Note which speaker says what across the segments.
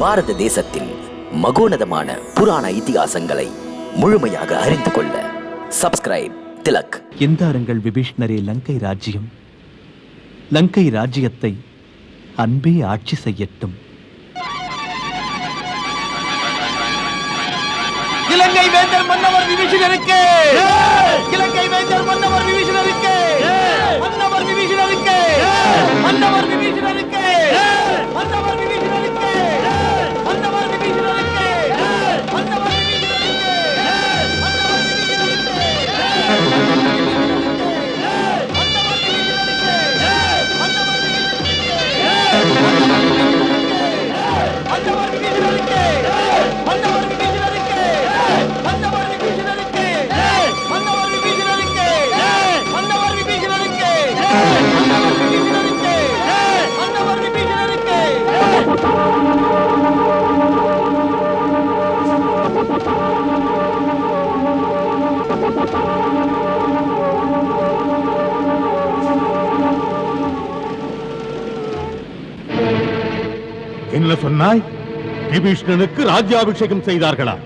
Speaker 1: பாரத தேசத்தில் மகோனதமான புராண இதிகாசங்களை முழுமையாக அறிந்து கொள்ள சப்ஸ்கிரைப் திலக்.
Speaker 2: எந்தாருங்கள் விபீஷ்ணரே லங்கை ராஜ்யம்? லங்கை ராஜ்யத்தை அன்பே ஆட்சி செய்யட்டும்.
Speaker 3: இலங்கை வேந்தர் மன்னவர் விபீஷணருக்கு! இலங்கை வேந்தர் மன்னவர் விபீஷணருக்கு! மன்னவர் விபீஷணருக்கு! மன்னவர் விபீஷணருக்கு!
Speaker 4: என்ன சொன்னாய்? விபீஷ்ணனுக்கு ராஜ்யாபிஷேகம் செய்தார்களா?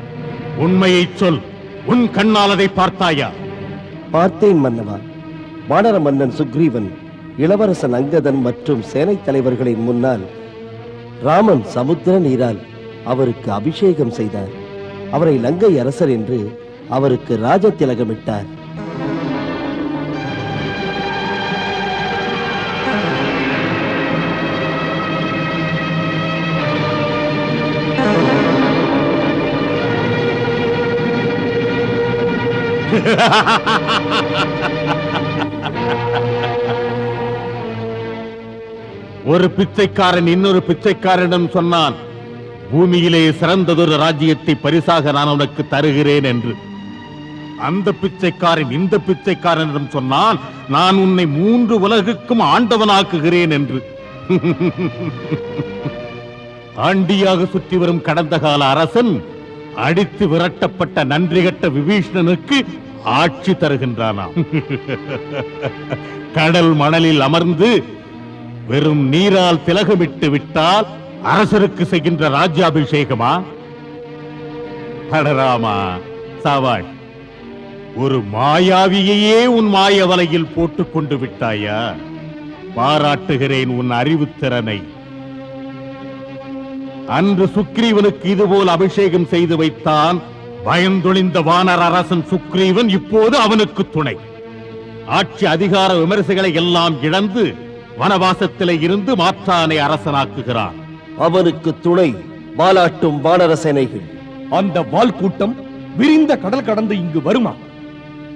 Speaker 4: உண்மையை சொல். உன் கண்ணால் அதை பார்த்தாயா?
Speaker 5: பார்த்தேன் மன்னவா. வானர மன்னன் சுக்ரீவன் இளவரசன் அங்கதன் மற்றும் சேனைத் தலைவர்களின் முன்னால் ராமன் சமுத்திர நீரால் அவருக்கு அபிஷேகம் செய்தார். அவரை லங்கை அரசர் என்று அவருக்கு ராஜ திலகமிட்டார்
Speaker 4: ஒரு பிச்சைக்காரன் இன்னொரு பிச்சைக்காரனிடம் சொன்னான் பூமியிலே சிறந்ததொரு ராஜ்யத்தை பரிசாக நான் உனக்கு தருகிறேன் என்று. அந்த பிச்சைக்காரன் இந்த பிச்சைக்காரனிடம் சொன்னான் நான் உன்னை மூன்று உலகுக்கும் ஆண்டவனாக்குகிறேன் என்று. ஆண்டியாக சுற்றி வரும் கடந்த கால அரசன் அடித்து விரட்டப்பட்ட நன்றி கட்ட விபீஷணனுக்கு ஆட்சி தருகின்றானாம் கடல் மணலில் அமர்ந்து வெறும் நீரால் திலகமிட்டு விட்டால் அரசருக்கு செய்கின்ற ராஜ்யாபிஷேகமா? அடராமா சாவாய் ஒரு மாயாவியையே உன் மாய வலையில் போட்டுக் கொண்டு விட்டாயா? பாராட்டுகிறேன் உன் அறிவுத்திறனை அன்று சுக்ரீவனுக்கு இதுபோல் அபிஷேகம் செய்து வைத்தான் பயந்தொழிந்த வானர அரசன் சுக்ரீவன் இப்போது அவனுக்கு துணை. ஆட்சி அதிகார விமரிசைகளை எல்லாம் இழந்து வனவாசத்திலே இருந்து மாற்றானை அரசனாக்குகிறான்.
Speaker 5: அவனுக்கு துணை வாலாட்டும் வானர சேனைகள்
Speaker 3: அந்த வால் கூட்டம் விரிந்த கடல் கடந்து இங்கு வருமா?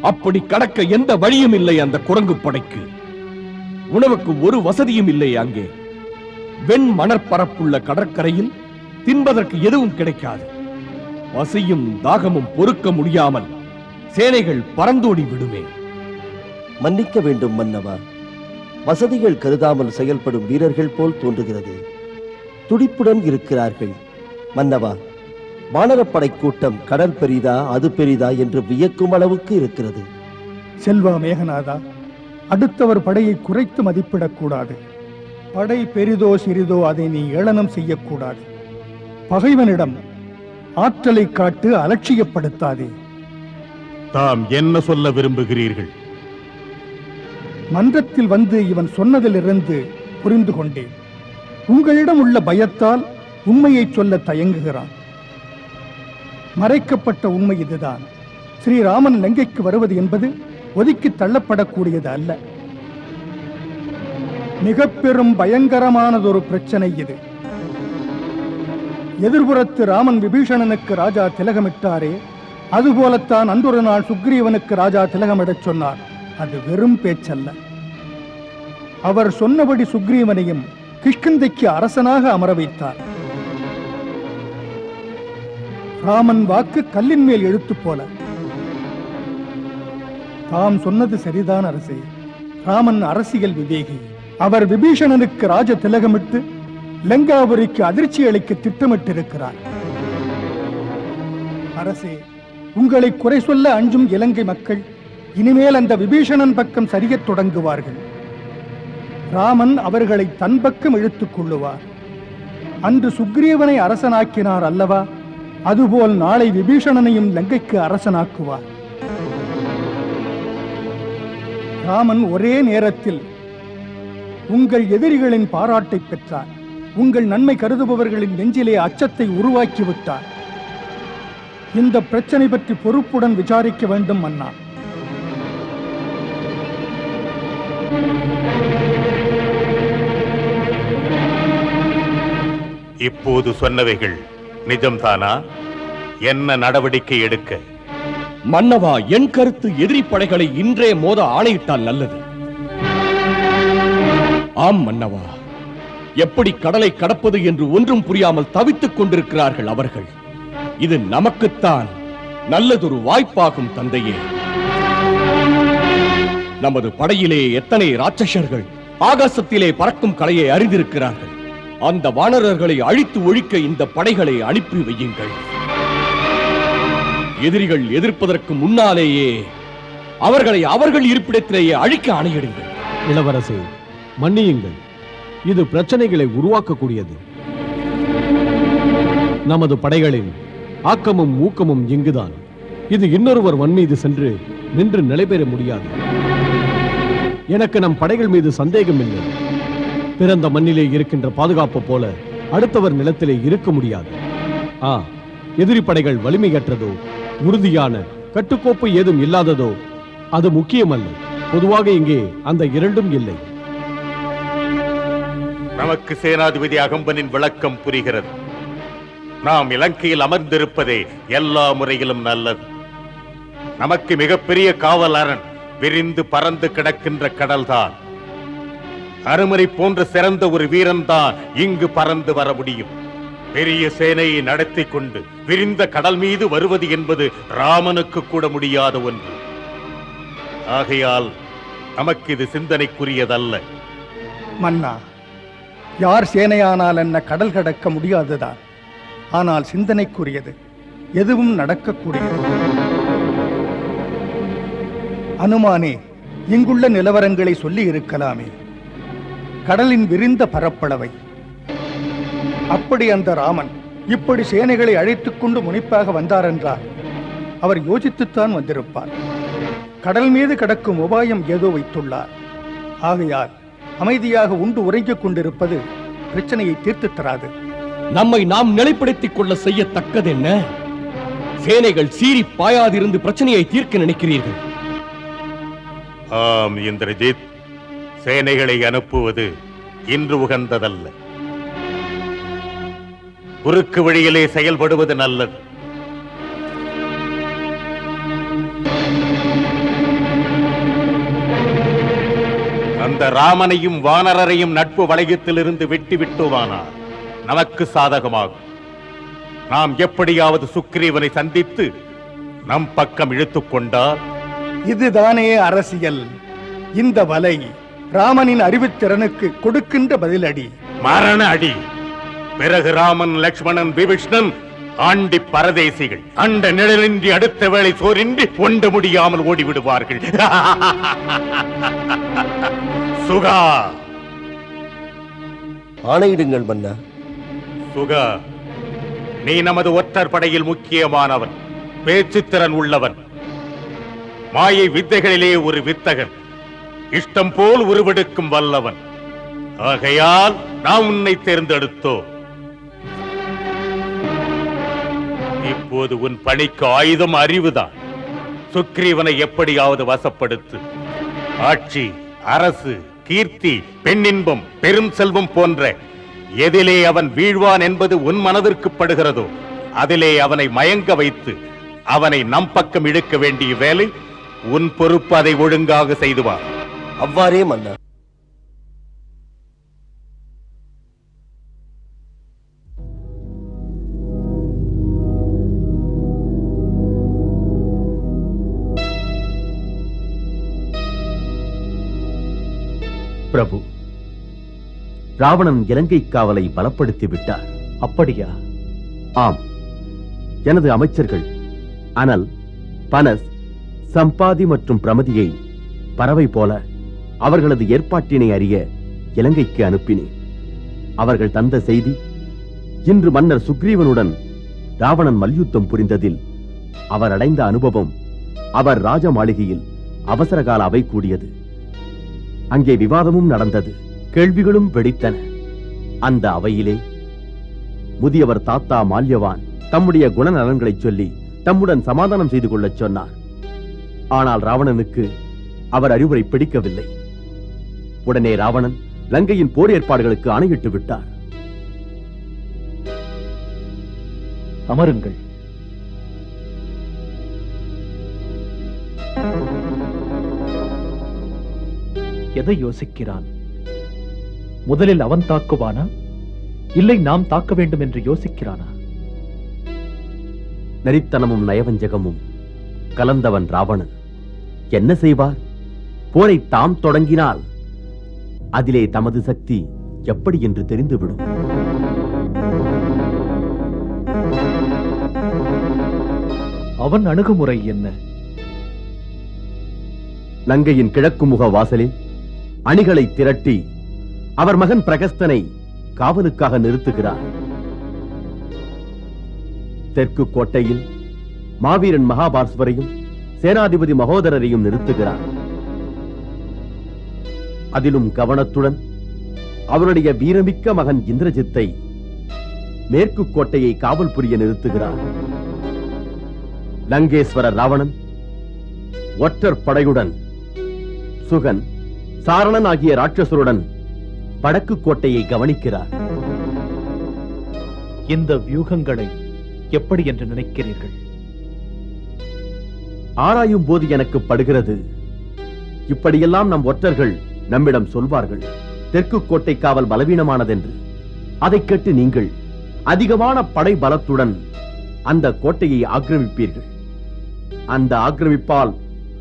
Speaker 3: அப்படி கடக்க எந்த வழியும் இல்லை அந்த குரங்கு படைக்கு. உணவுக்கு ஒரு வசதியும் இல்லை அங்கே. வெண் மணற்பரப்புள்ள கடற்கரையில் தின்பதற்கு எதுவும் கிடைக்காது. பசியும் தாகமும் பொறுக்க முடியாமல் சேனைகள் பறந்தோடி விடுமே.
Speaker 5: மன்னிக்க வேண்டும் மன்னவா. வசதிகள் கருதாமல் செயல்படும் வீரர்கள் போல் தோன்றுகிறது. துடிப்புடன் இருக்கிறார்கள். மன்னவா வானரப்படை கூட்டம் கடல் பெரிதா அது பெரிதா என்று வியக்கும் அளவுக்கு இருக்கிறது.
Speaker 6: செல்வா மேகநாதா அடுத்தவர் படையை குறைத்து மதிப்பிடக்கூடாது. படை பெரிதோ சிறிதோ அதை நீ ஏளனம் செய்யக்கூடாது. பகைவனிடம் ஆற்றலை காட்டு அலட்சியப்படுத்தாதே.
Speaker 4: தாம் என்ன சொல்ல விரும்புகிறீர்கள்?
Speaker 6: மன்றத்தில் வந்து இவன் சொன்னதிலிருந்து புரிந்து கொண்டேன். உங்களிடம் உள்ள பயத்தால் உண்மையை சொல்ல தயங்குகிறான். மறைக்கப்பட்ட உண்மை இதுதான். ஸ்ரீராமன் லங்கைக்கு வருவது என்பது ஒதுக்கி தள்ளப்படக்கூடியது அல்ல. மிக பெரும் பயங்கரமானதொரு பிரச்சனை இது. எதிர்புறத்து ராமன் விபீஷணனுக்கு ராஜா திலகமிட்டாரே அதுபோலத்தான் அன்றொரு நாள் சுக்ரீவனுக்கு ராஜா திலகமிடச் சொன்னார். அது வெறும் பேச்சல்ல. அவர் சொன்னபடி சுக்ரீவனையும் கிஷ்கிந்தைக்கு அரசனாக அமர வைத்தார். ராமன் வாக்கு கல்லின் மேல் எழுத்து போல. தாம் சொன்னது சரிதான் அரசே. ராமன் அரசியல் விவேகி. அவர் விபீஷணனுக்கு ராஜ திலகமிட்டு லங்காபுரிக்கு அதிர்ச்சி அளிக்க திட்டமிட்டிருக்கிறார். அரசே உங்களை குறை சொல்ல அஞ்சும் இலங்கை மக்கள் இனிமேல் அந்த விபீஷணன் பக்கம் சரியத் தொடங்குவார்கள். ராமன் அவர்களை தன் பக்கம் இழுத்துக் கொள்ளுவார். அன்று சுக்ரீவனை அரசனாக்கினார் அல்லவா? அதுபோல் நாளை விபீஷணனையும் லங்கைக்கு அரசனாக்குவார். ராமன் ஒரே நேரத்தில் உங்கள் எதிரிகளின் பாராட்டை பெற்றார். உங்கள் நன்மை கருதுபவர்களின் நெஞ்சிலே அச்சத்தை உருவாக்கி விட்டார் இந்த பிரச்சனை பற்றி பொறுப்புடன் விசாரிக்க வேண்டும் அண்ணா.
Speaker 4: இப்போது சொன்னவைகள் நிஜம்தானா? என்ன நடவடிக்கை எடுக்க?
Speaker 3: மன்னவா என் கருத்து எதிரி படைகளை இன்றே மோத ஆணையிட்டால் நல்லது. ஆம் மன்னவா. எப்படி கடலை கடப்பது என்று ஒன்றும் புரியாமல் தவித்துக் கொண்டிருக்கிறார்கள் அவர்கள். இது நமக்குத்தான் நல்லதொரு வாய்ப்பாகும் தந்தையே. நமது படையிலே எத்தனை ராட்சசர்கள் ஆகாசத்திலே பறக்கும் கலையை அறிந்திருக்கிறார்கள். அந்த வானரர்களை அழித்து ஒழிக்க இந்த படைகளை அனுப்பி வையுங்கள். எதிரிகள் எதிர்ப்பதற்கு முன்னாலேயே அவர்களை அவர்கள் இருப்பிடத்திலேயே அழிக்க ஆணையிடுங்கள்.
Speaker 7: இளவரசே மன்னியுங்கள். இது பிரச்சனைகளை உருவாக்கக்கூடியது. நமது படைகளின் ஆக்கமும் ஊக்கமும் இங்குதான். இது இன்னொருவர் மண் மீது சென்று நின்று நிலைபெற முடியாது. எனக்கு நம் படைகள் மீது சந்தேகம் இல்லை. பிறந்த மண்ணிலே இருக்கின்ற பாதுகாப்பு போல அடுத்தவர் நிலத்திலே இருக்க முடியாது. ஆ எதிரி படைகள் வலிமையற்றதோ உறுதியான கட்டுக்கோப்பு ஏதும் இல்லாததோ அது முக்கியமல்ல. பொதுவாக இங்கே அந்த இரண்டும் இல்லை.
Speaker 4: நமக்கு சேனாதிபதி அகம்பனின் விளக்கம் புரிகிறது. நாம் இலங்கையில் அமர்ந்திருப்பதே எல்லா முறையிலும் நல்லது. நமக்கு மிகப்பெரிய காவல் அரண் விரிந்து பறந்து கிடக்கின்ற கடல்தான். அருமறை போன்ற சிறந்த ஒரு வீரன் தான் இங்கு பறந்து வர முடியும். பெரிய சேனையை நடத்தி கொண்டு விரிந்த கடல் மீது வருவது என்பது ராமனுக்கு கூட முடியாத ஒன்று. ஆகையால் நமக்கு இது சிந்தனைக்குரியதல்ல.
Speaker 6: மன்னா யார் சேனையானால் என்ன கடல் கடக்க முடியாதுதான். ஆனால் சிந்தனைக்குரியது எதுவும் நடக்கக்கூடியது. அனுமானே இங்குள்ள நிலவரங்களை சொல்லி இருக்கலாமே. கடலின் விரிந்த பரப்பளவை. அப்படி அந்த ராமன் இப்படி சேனைகளை அழைத்துக் கொண்டு முனைப்பாக வந்தாரென்றால் அவர் யோசித்துத்தான் வந்திருப்பார். கடல் மீது கடக்கும் உபாயம் ஏதோ வைத்துள்ளார். ஆகையால் அமைதியாக உண்டு உறங்கிக் கொண்டிருப்பது பிரச்சனையை தீர்த்துத் தராது.
Speaker 3: நம்மை நாம் நிலைப்படுத்திக் கொள்ள செய்யத்தக்கதென்ன? சேனைகள் சீறி பாயாதிருந்து பிரச்சனையை தீர்க்க நினைக்கிறீர்கள்.
Speaker 4: ஆம் இந்திரஜித். சேனைகளை அனுப்புவது இன்று உகந்ததல்ல. குறுக்கு வழியிலே செயல்படுவது நல்லது. அந்த ராமனையும் வானரரையும் நட்பு வளையத்திலிருந்து வெட்டி விட்டுவானார் நமக்கு சாதகமாகும். நாம் எப்படியாவது சுக்கிரீவனை சந்தித்து நம் பக்கம் இழுத்துக் கொண்டால்?
Speaker 6: இதுதானே அரசியல். இந்த வலை ராமனின் அறிவுத்திறனுக்கு கொடுக்கின்ற பதிலடி.
Speaker 4: மரண அடி. பிறகு ராமன் லக்ஷ்மணன் விபீஷ்ணன் ஆண்டி பரதேசிகள் அண்ட நிழலின்றி அடுத்த வேளை சோரின்றி ஒண்ட முடியாமல் ஓடிவிடுவார்கள். சுகா.
Speaker 5: ஆணையிடுங்கள் மன்னா.
Speaker 4: சுகா. நீ நமது ஒற்றர் படையில் முக்கியமானவன் பேச்சுத்திறன் உள்ளவன். மாயை வித்தைகளிலே ஒரு வித்தகன் இஷ்டம் போல் உருவெடுக்கும் வல்லவன். ஆகையால் நாம் உன்னை தேர்ந்தெடுத்தோம். இப்போது உன் பணிக்கு ஆயுதம் அறிவுதான். சுக்ரீவனை எப்படியாவது வசப்படுத்து. ஆட்சி அரசு கீர்த்தி பெண்ணின்பம் பெரும் செல்வம் போன்ற எதிலே அவன் வீழ்வான் என்பது உன் மனதிற்கு படுகிறதோ அதிலே அவனை மயங்க வைத்து அவனை நம் பக்கம் இழுக்க வேண்டிய வேலை உன் பொறுப்பு அதை ஒழுங்காக செய்து
Speaker 5: அவ்வாறே மன்னா.
Speaker 2: பிரபு. ராவணன் இலங்கை காவலை பலப்படுத்தி விட்டார் அப்படியா? ஆம். எனது அமைச்சர்கள் அனல் பனஸ் சம்பாதி மற்றும் பிரமதியை பறவை போல அவர்களது ஏற்பாட்டினை அறிய இலங்கைக்கு அனுப்பினேன். அவர்கள் தந்த செய்தி இன்று மன்னர் சுக்ரீவனுடன் ராவணன் மல்யுத்தம் புரிந்ததில் அவர் அடைந்த அனுபவம் அவர் ராஜ மாளிகையில் அவசரகால அவை கூடியது. அங்கே விவாதமும் நடந்தது. கேள்விகளும் வெடித்தன. அந்த அவையிலே முதியவர் தாத்தா மால்யவான் தம்முடைய குணநலன்களை சொல்லி தம்முடன் சமாதானம் செய்து கொள்ளச் சொன்னார். ஆனால் ராவணனுக்கு அவர் அறிவுரை பிடிக்கவில்லை. உடனே ராவணன் லங்கையின் போர் ஏற்பாடுகளுக்கு அணையிட்டு விட்டார்.
Speaker 8: அமருங்கள். எதை யோசிக்கிறான்? முதலில் அவன் தாக்குவானா? இல்லை நாம் தாக்க வேண்டும் என்று யோசிக்கிறானா?
Speaker 2: நரித்தனமும் நயவஞ்சகமும் கலந்தவன் ராவணன். என்ன செய்வார்? போரை தாம் தொடங்கினால் அதிலே தமது சக்தி எப்படி என்று தெரிந்துவிடும்.
Speaker 8: அவன் அணுகுமுறை என்ன?
Speaker 2: லங்கையின் கிழக்கு முக வாசலில் அணிகளை திரட்டி அவர் மகன் பிரகஸ்தனை காவலுக்காக நிறுத்துகிறார். தெற்கு கோட்டையில் மாவீரன் மகாபார்ஸ்வரையும் சேனாதிபதி மகோதரரையும் நிறுத்துகிறார். அதிலும் கவனத்துடன் அவருடைய வீரமிக்க மகன் இந்திரஜித்தை மேற்கு கோட்டையை காவல் புரிய நிறுத்துகிறார். லங்கேஸ்வர ராவணன் ஒற்றர் படையுடன் சுகன் சாரணன் ஆகிய ராட்சசருடன் வடக்கு கோட்டையை கவனிக்கிறார்.
Speaker 8: இந்த வியூகங்களை எப்படி என்று நினைக்கிறீர்கள்?
Speaker 2: ஆராயும் போது எனக்கு படுகிறது. இப்படியெல்லாம் நம் ஒற்றர்கள் நம்மிடம் சொல்வார்கள். தெற்கு கோட்டை காவல் பலவீனமானதென்று. அதை கேட்டு நீங்கள் அதிகமான படை பலத்துடன் அந்த கோட்டையை ஆக்கிரமிப்பீர்கள். அந்த ஆக்கிரமிப்பால்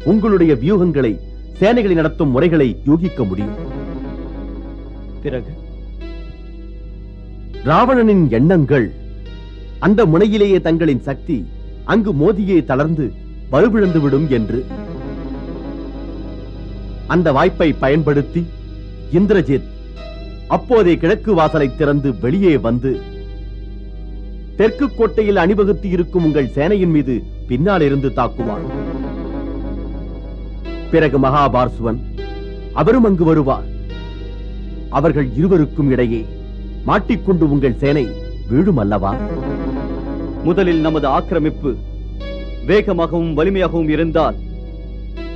Speaker 2: உங்களுடைய வியூகங்களை சேனைகளை நடத்தும் முறைகளை யூகிக்க முடியும்.
Speaker 8: பிறகு?
Speaker 2: ராவணனின் எண்ணங்கள் அந்த முனையிலேயே தங்களின் சக்தி அங்கு மோதியே தளர்ந்து வலுவிழந்து விடும் என்று. அந்த வாய்ப்பை பயன்படுத்தி இந்திரஜித் அப்போதே கிழக்கு வாசலை திறந்து வெளியே வந்து தெற்கு கோட்டையில் அணிவகுத்து இருக்கும் உங்கள் சேனையின் மீது பின்னால் இருந்து தாக்குவார் பிறகு மகாபார்சுவன் அவரும் அங்கு வருவார். அவர்கள் இருவருக்கும் இடையே மாட்டிக்கொண்டு உங்கள் சேனை வீழும் அல்லவா?
Speaker 9: முதலில் நமது ஆக்கிரமிப்பு வேகமாகவும் வலிமையாகவும் இருந்தால்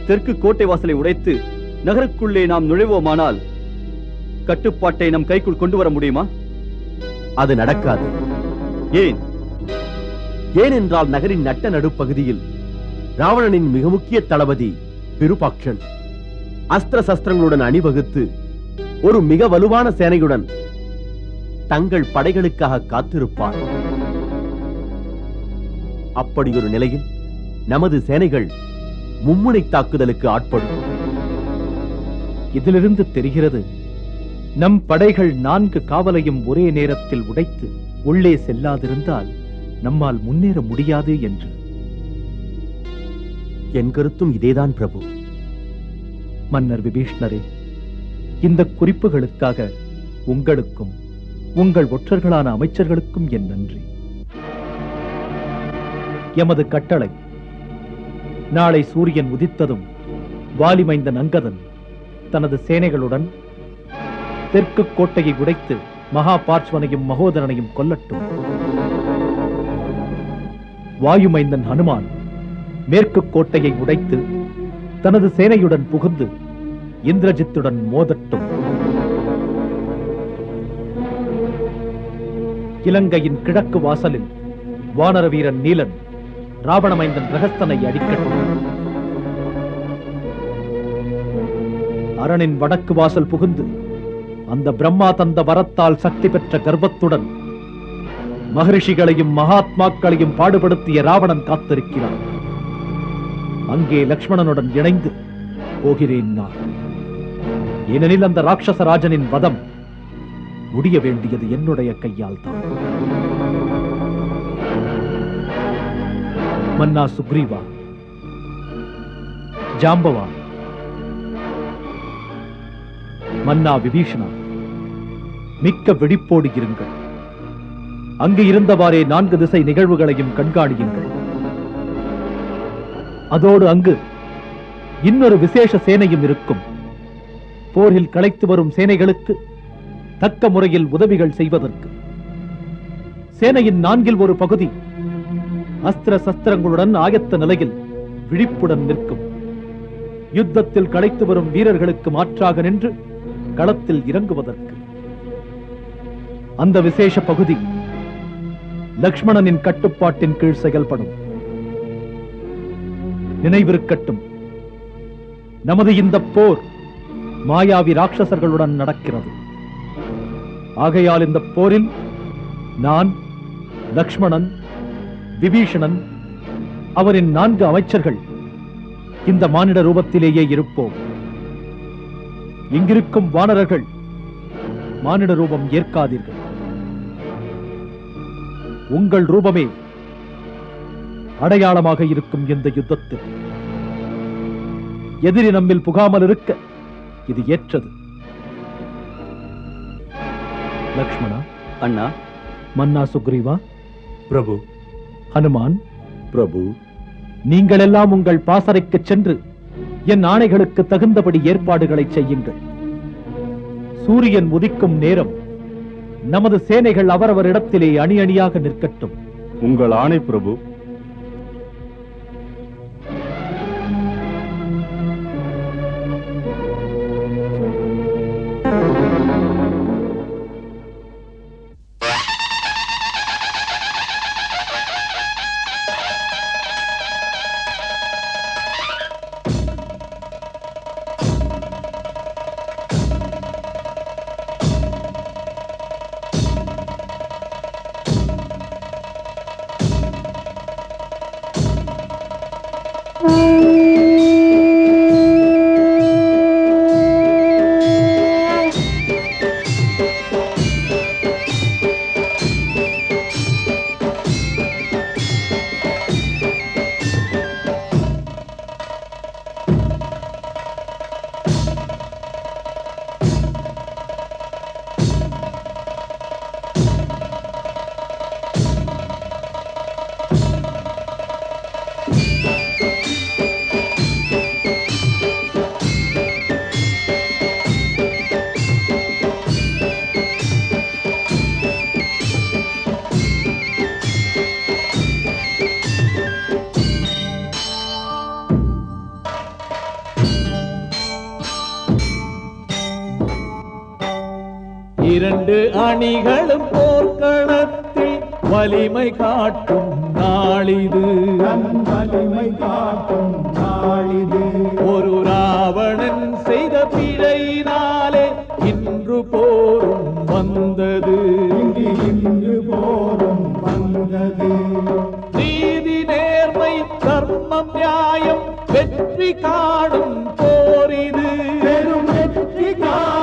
Speaker 9: தெற்கு கோட்டை வாசலை உடைத்து நகருக்குள்ளே நாம் நுழைவோமானால் கட்டுப்பாட்டை நம் கைக்குள் கொண்டு வர முடியுமா?
Speaker 2: அது நடக்காது.
Speaker 9: ஏன்?
Speaker 2: ஏனென்றால் நகரின் நட்ட நடுப்பகுதியில் ராவணனின் மிக முக்கிய தளபதி விருபாக்ஷன் அஸ்திர சஸ்திரங்களுடன் அணிவகுத்து ஒரு மிக வலுவான சேனையுடன் தங்கள் படைகளுக்காக காத்திருப்பார். அப்படியொரு நிலையில் நமது சேனைகள் மும்முனை தாக்குதலுக்கு ஆட்படும்.
Speaker 8: இதிலிருந்து தெரிகிறது நம் படைகள் நான்கு காவலையும் ஒரே நேரத்தில் உடைத்து உள்ளே செல்லாதிருந்தால் நம்மால் முன்னேற முடியாது என்று.
Speaker 2: என் கருத்தும் இதேதான் பிரபு.
Speaker 8: மன்னர் விபீஷ்ணரே இந்த குறிப்புகளுக்காக உங்களுக்கும் உங்கள் ஒற்றர்களான அமைச்சர்களுக்கும் என் நன்றி. எமது கட்டளை நாளை சூரியன் உதித்ததும் வாலிமைந்த நங்கதன் தனது சேனைகளுடன் தெற்கு கோட்டையை உடைத்து மகா பார்ச்வனையும் மகோதரனையும் கொல்லட்டும். வாயுமைந்தன் ஹனுமான் மேற்கு கோட்டையை உடைத்து தனது சேனையுடன் புகுந்து இந்திரஜித்துடன் மோதட்டும். இலங்கையின் கிழக்கு வாசலில் வானர வீரன் நீலன் ராவணமைந்தன் ரகஸ்தனை அடிக்கட்டும். அரணின் வடக்கு வாசல் புகுந்து அந்த பிரம்மா தந்த வரத்தால் சக்தி பெற்ற கர்ப்பத்துடன் மகரிஷிகளையும் மகாத்மாக்களையும் பாடுபடுத்திய ராவணன் காத்திருக்கிறான். அங்கே லக்ஷ்மணனுடன் இணைந்து போகிறேன் நான். ஏனெனில் அந்த ராட்சச ராஜனின் வதம் முடிய வேண்டியது என்னுடைய கையால் தான் மன்னா சுக்ரீவா ஜாம்பவா மன்னா விபீஷணா மிக்க வெடிப்போடு இருங்கள். அங்கு இருந்தவாறே நான்கு திசை நிகழ்வுகளையும் கண்காணியுங்கள். அதோடு அங்கு இன்னொரு விசேஷ சேனையும் இருக்கும். போரில் களைத்து வரும் சேனைகளுக்கு தக்க முறையில் உதவிகள் செய்வதற்கு. சேனையின் நான்கில் ஒரு பகுதி அஸ்திர சஸ்திரங்களுடன் ஆயத்த நிலையில் விழிப்புடன் நிற்கும். யுத்தத்தில் களைத்து வரும் வீரர்களுக்கு மாற்றாக நின்று களத்தில் இறங்குவதற்கு. அந்த விசேஷ பகுதி லக்ஷ்மணனின் கட்டுப்பாட்டின் கீழ் செயல்படும். நினைவிருக்கட்டும். நமது இந்த போர் மாயாவி ராட்சசர்களுடன் நடக்கிறது. ஆகையால் இந்த போரில் நான் லக்ஷ்மணன் விபீஷணன் அவரின் நான்கு அமைச்சர்கள் இந்த மானிட ரூபத்திலேயே இருப்போம். இங்கிருக்கும் வானரர்கள் மானிட ரூபம் ஏற்காதீர்கள். உங்கள் ரூபமே அடையாளமாக இருக்கும் இந்த யுத்தத்தில். எதிரி நம்மில் புகாமல் இருக்க இது ஏற்றது. லக்ஷ்மணா?
Speaker 9: அண்ணா?
Speaker 8: மன்னா சுக்ரீவா?
Speaker 3: பிரபு.
Speaker 8: ஹனுமான்?
Speaker 3: பிரபு.
Speaker 8: நீங்கள் எல்லாம் உங்கள் பாசறைக்கு சென்று என் ஆணைகளுக்கு தகுந்தபடி ஏற்பாடுகளை செய்யுங்கள். சூரியன் உதிக்கும் நேரம் நமது சேனைகள் அவரவர் இடத்திலே அணி அணியாக நிற்கட்டும்.
Speaker 4: உங்கள் ஆணை பிரபு. Thank you.
Speaker 7: இரண்டு அணிகளும் போர்க்களத்தில் வலிமை காட்டும் நாளிது. வலிமை காட்டும் நாளிது ஒரு ராவணன் செய்த பிழையினாலே இன்று போரும் வந்தது இன்று போரும் வந்தது. நீதி நேர்மை கர்மம் நியாயம் வெற்றி காணும் போரிது. பெரும் வெற்றி காணும்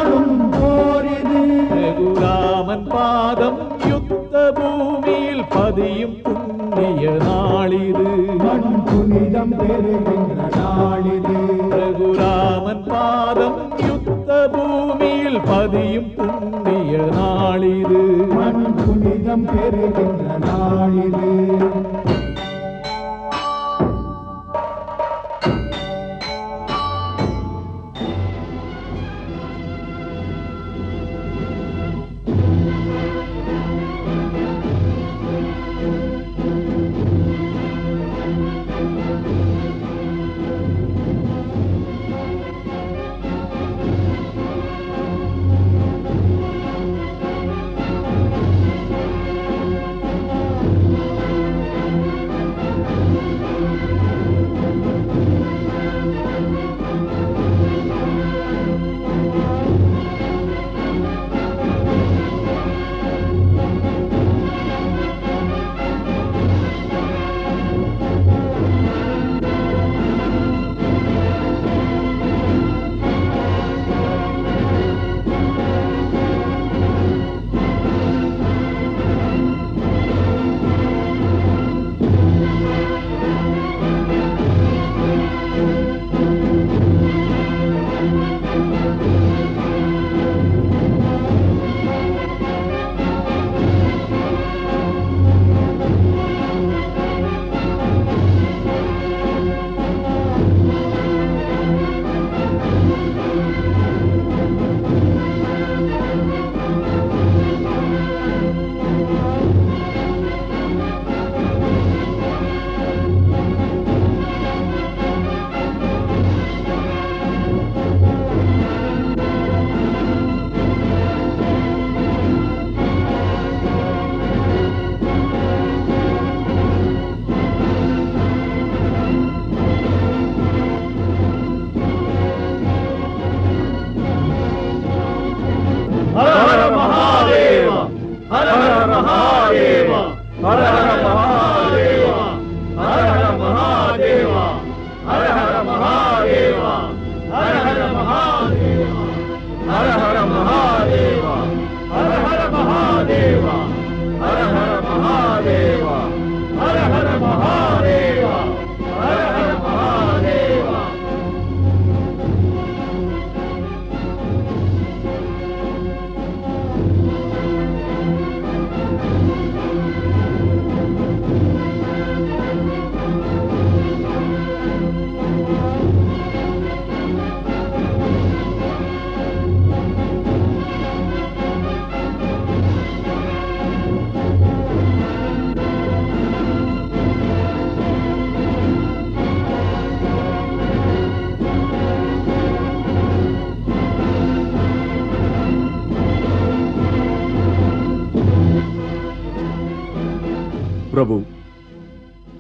Speaker 7: ரகுராமன் பாதம் யுத்த பூமியில் பதியும் புண்ணிய நாளிது. மண் புனிதம் பெறுகின்ற நாளிது. ரகுராமன் பாதம் யுத்த பூமியில் பதியும் புண்ணிய நாளிது. மண் புனிதம் பெறுகின்ற நாளிது.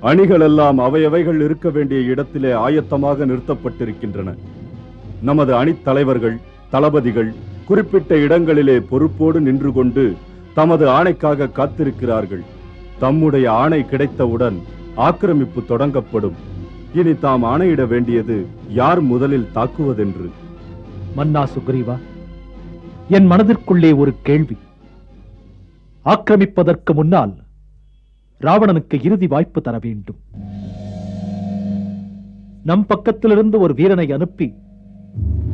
Speaker 10: அணிகளெல்லாம் அவையவைகள் இருக்க வேண்டிய இடத்திலே ஆயத்தமாக நிறுத்தப்பட்டிருக்கின்றன. நமது அணித்தலைவர்கள் தளபதிகள் குறிப்பிட்ட இடங்களிலே பொறுப்போடு நின்று கொண்டு தமது ஆணைக்காக காத்திருக்கிறார்கள். தம்முடைய ஆணை கிடைத்தவுடன் ஆக்கிரமிப்பு தொடங்கப்படும். இனி தாம் ஆணையிட வேண்டியது யார் முதலில் தாக்குவதென்று.
Speaker 8: மன்னா சுக்ரீவா என் மனதிற்குள்ளே ஒரு கேள்வி. ஆக்கிரமிப்பதற்கு முன்னால் ராவணனுக்கு இறுதி வாய்ப்பு தர வேண்டும். நம் பக்கத்திலிருந்து ஒரு வீரனை அனுப்பி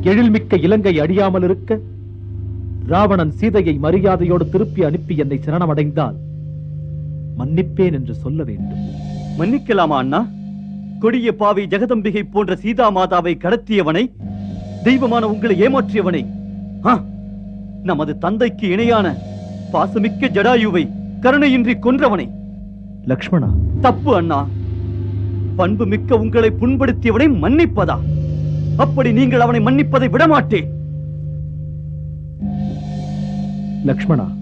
Speaker 8: எழில்மிக்க இலங்கை அழியாமல் இருக்க ராவணன் சீதையை மரியாதையோடு திருப்பி அனுப்பி என்னை சரணமடைந்தால் மன்னிப்பேன் என்று சொல்ல வேண்டும்.
Speaker 9: மன்னிக்கலாமா அண்ணா? கொடிய பாவி ஜெகதம்பிகை போன்ற சீதா மாதாவை கடத்தியவனை தெய்வமான உங்களை ஏமாற்றியவனை ஆ, நமது தந்தைக்கு இணையான பாசமிக்க ஜடாயுவை கருணையின்றி கொன்றவனை
Speaker 8: லக்ஷ்மணா?
Speaker 9: தப்பு அண்ணா. பண்பு மிக்க உங்களை புண்படுத்தியவனை மன்னிப்பதா? அப்படி நீங்கள் அவனை மன்னிப்பதை விடமாட்டேன்.
Speaker 8: லக்ஷ்மணா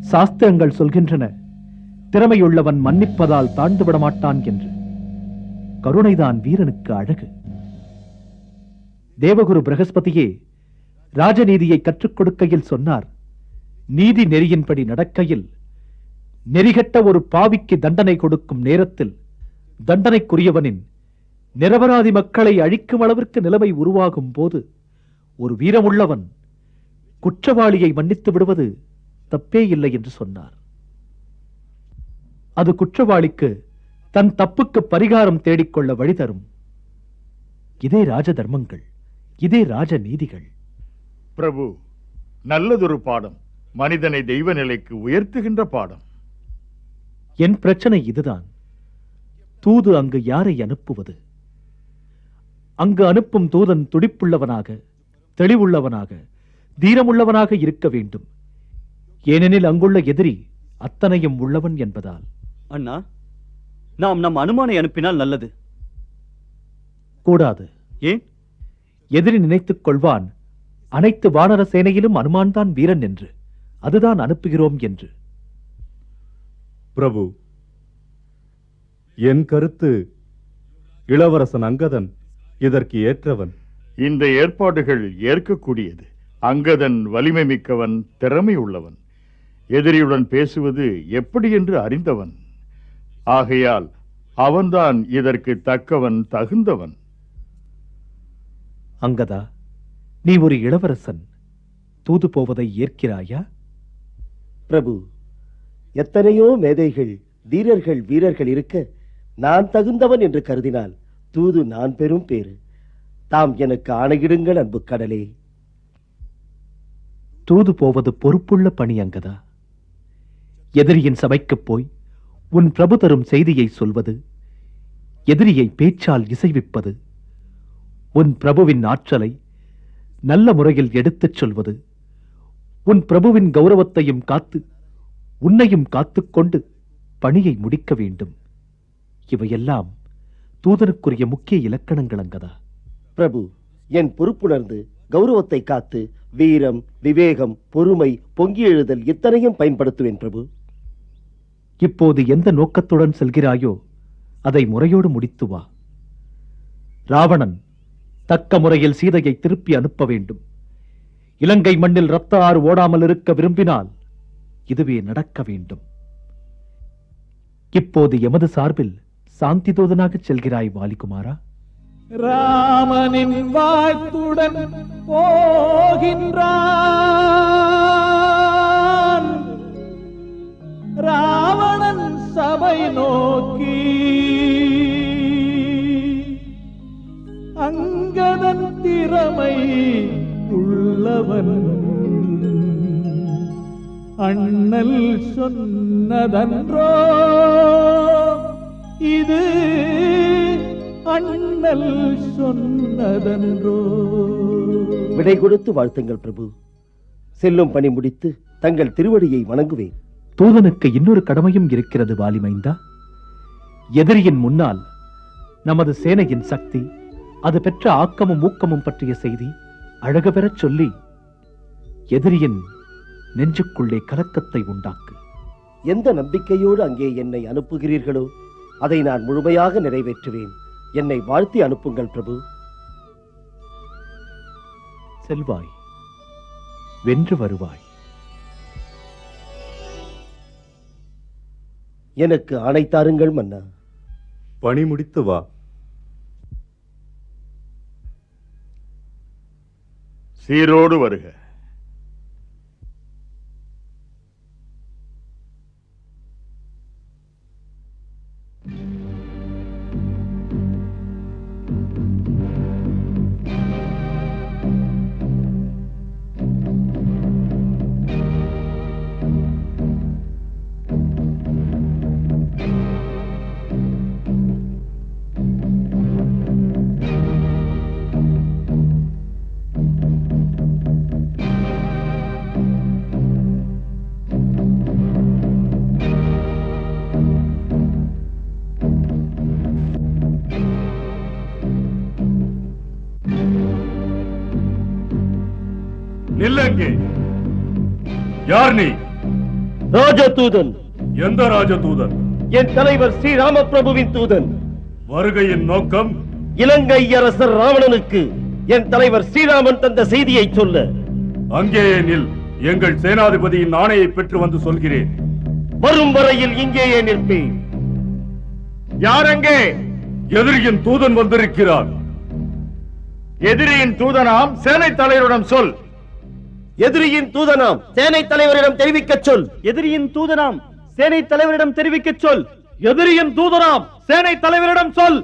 Speaker 8: சாஸ்திரங்கள் சொல்கின்றன திறமையுள்ளவன் மன்னிப்பதால் தாழ்ந்து விட மாட்டான் என்று. கருணைதான் வீரனுக்கு அழகு. தேவகுரு பிரகஸ்பதியே ராஜநீதியை கற்றுக் கொடுக்கையில் சொன்னார் நீதி நெறியின்படி நடக்கையில் நெறிகட்ட ஒரு பாவிக்கு தண்டனை கொடுக்கும் நேரத்தில் தண்டனைக்குரியவனின் நிரபராதி மக்களை அழிக்கும் அளவிற்கு நிலைமை உருவாகும் போது ஒரு வீரமுள்ளவன் குற்றவாளியை மன்னித்து விடுவது தப்பே இல்லை என்று சொன்னார். அது குற்றவாளிக்கு தன் தப்புக்கு பரிகாரம் தேடிக்கொள்ள வழி தரும். இதே ராஜ தர்மங்கள் இதே ராஜ நீதிகள்
Speaker 4: பிரபு நல்லதொரு பாடம் மனிதனை தெய்வ நிலைக்கு உயர்த்துகின்ற பாடம்.
Speaker 8: என் பிரச்சனை இதுதான். தூது அங்கு யாரை அனுப்புவது? அங்கு அனுப்பும் தூதன் துடிப்புள்ளவனாக தெளிவுள்ளவனாக தீரமுள்ளவனாக இருக்க வேண்டும். ஏனெனில் அங்குள்ள எதிரி அத்தனையும் உள்ளவன் என்பதால்.
Speaker 9: அண்ணா நாம் நம் அனுமானை அனுப்பினால் நல்லது.
Speaker 8: கூடாது.
Speaker 9: ஏன்?
Speaker 8: எதிரி நினைத்துக் கொள்வான் அனைத்து வானர சேனையிலும் அனுமான்தான் வீரன் என்று. அதுதான் அனுப்புகிறோம் என்று.
Speaker 10: பிரபு என் கருத்து இளவரசன் அங்கதன் இதற்கு ஏற்றவன்.
Speaker 4: இந்த ஏற்பாடுகள் ஏற்கக்கூடியது. அங்கதன் வலிமை மிக்கவன் திறமை உள்ளவன். எதிரியுடன் பேசுவது எப்படி என்று அறிந்தவன். ஆகையால் அவன்தான் இதற்கு தக்கவன் தகுந்தவன்.
Speaker 8: அங்கதா நீ ஒரு இளவரசன். தூது போவதை ஏற்கிறாயா?
Speaker 5: பிரபு எத்தனையோ மேதைகள் தீரர்கள் வீரர்கள் இருக்க நான் தகுந்தவன் என்று கருதினால் தூது நான் பெரும் பேரு தாம் எனக்கு ஆணையிடுங்கள் அன்பு கடலே.
Speaker 8: தூது போவது பொறுப்புள்ள பணி அங்கதா? எதிரியின் சபைக்குப் போய் உன் பிரபு தரும் செய்தியை சொல்வது எதிரியை பேச்சால் இசைவிப்பது உன் பிரபுவின் ஆற்றலை நல்ல முறையில் எடுத்துச் சொல்வது உன் பிரபுவின் கௌரவத்தையும் காத்து உன்னையும் காத்துக்கொண்டு பணியை முடிக்க வேண்டும். இவையெல்லாம் தூதனுக்குரிய முக்கிய இலக்கணங்கள் அங்கதா.
Speaker 5: பிரபு என் பொறுப்புணர்ந்து கௌரவத்தை காத்து வீரம் விவேகம் பொறுமை பொங்கி எழுதல் இத்தனையும் பயன்படுத்துவேன் பிரபு.
Speaker 8: இப்போது எந்த நோக்கத்துடன் செல்கிறாயோ அதை முறையோடு முடித்து வா. ராவணன் தக்க முறையில் சீதையை திருப்பி அனுப்ப வேண்டும். இலங்கை மண்ணில் இரத்த ஆறு ஓடாமல் இருக்க விரும்பினால் இதுவே நடக்க வேண்டும். இப்போது எமது சார்பில் சாந்தி தூதனாக செல்கிறாய் வாலிகுமாரா?
Speaker 7: ராமனின் வாழ்த்துடன் போகின்றான் அண்ணல் சொன்னதன்றோ? இது அண்ணல் சொன்னதன்றோ?
Speaker 5: விடை கொடுத்து வாழ்த்துங்கள் பிரபு. செல்லும் பணி முடித்து தங்கள் திருவடியை வணங்குவேன்.
Speaker 8: தூதனுக்கு இன்னொரு கடமையும் இருக்கிறது வாலிமைந்தா எதிரியின் முன்னால் நமது சேனையின் சக்தி அது பெற்ற ஆக்கமும் ஊக்கமும் பற்றிய செய்தி அழகு பெறச் சொல்லி எதிரியின் நெஞ்சுக்குள்ளே கலக்கத்தை உண்டாக்கு.
Speaker 5: எந்த நம்பிக்கையோடு அங்கே என்னை அனுப்புகிறீர்களோ அதை நான் முழுமையாக நிறைவேற்றுவேன். என்னை வாழ்த்தி அனுப்புங்கள் பிரபு.
Speaker 8: செல்வாய் வென்று வருவாய்.
Speaker 5: எனக்கு ஆணை தாருங்கள் மன்னா.
Speaker 10: பணி முடித்து வா.
Speaker 4: சீரோடு வருக.
Speaker 10: நில்லங்கே யார் நீ?
Speaker 5: ராஜதூதன்.
Speaker 10: எந்த ராஜதூதன்?
Speaker 5: என் தலைவர் ஸ்ரீராம பிரபுவின் தூதன்.
Speaker 10: வருகையின் நோக்கம்?
Speaker 5: இலங்கை அரசர் ராவணனுக்கு என் தலைவர் ஸ்ரீராமன் தந்த செய்தியை சொல்ல.
Speaker 10: அங்கேயே நில். எங்கள் சேனாதிபதியின் ஆணையை பெற்று வந்து சொல்கிறேன்.
Speaker 5: வரும் வரையில் இங்கேயே நிற்பேன்.
Speaker 4: யார் அங்கே?
Speaker 10: எதிரியின் தூதன் வந்திருக்கிறார்.
Speaker 4: எதிரியின் தூதனாம் சேனை தலைவரிடம் சொல்.
Speaker 5: எதிரியின் தூதனாம். சேனை தலைவரிடம் தெரிவிக்கச் சொல்.
Speaker 9: எதிரியின் தூதனாம். சேனை தலைவரிடம் தெரிவிக்கச் சொல்.
Speaker 8: எதிரியின் தூதனாம். சேனை தலைவரிடம் சொல்.